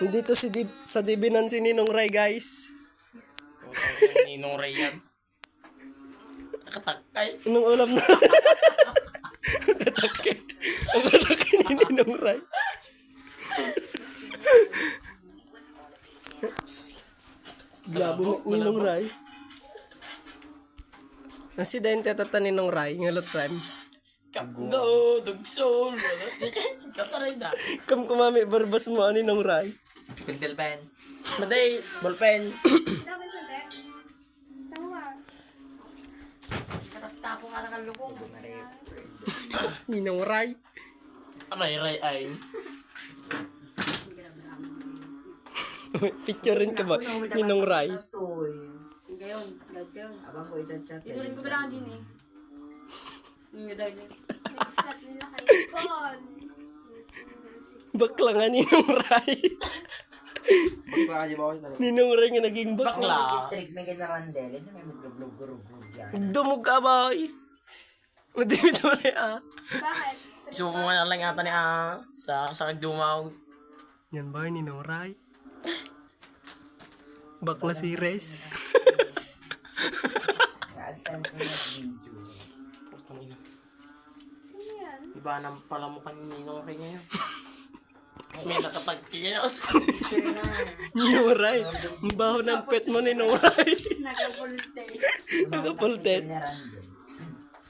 Dito si Dib sa Dibinan si Ninong Ray, guys. Yung ninong Ray yan. Nakatakay. Anong ulam na? Katake. Ang katake ni Ninong Ray. Glabo ni Ninong Ray. Nasidente tata Ninong Ray, ngalot time. Kapgo, dugsol. Kataray na. Kam kumami barbas mo ani Ninong Ray. Pencil pen. Maday, ballpen. Dapat sa dek. Sawa. Tapo ka na kalukong. Ninong Ray. Aray, ray, ay. Picturein ka ba? Ninong Ray. Ngayon, gadyo. Abang ko i-chat Ituloy ko ba lang din eh. Yung gadag niya. Nag-chat nila kay Kon. Bakla Ninong Ray. Ninong Ray nga naging bakla. Bakla. Trick may kinarandel. Ito may maglublog-gurug yan. Dumog ka boy. Madimit mo na ah. Bakit? Suko nga lang yata ni ah, sa sa dumaw. Yan ba ni Noray? Bakla si yan? Iba nang pala mo kang ninong Ray ngayon. May nakatagki ngayon. Sure na. Ni Noray. Ang baho ng pet mo ni Noray. Nagapulte. Nakapultet. Kinarandel.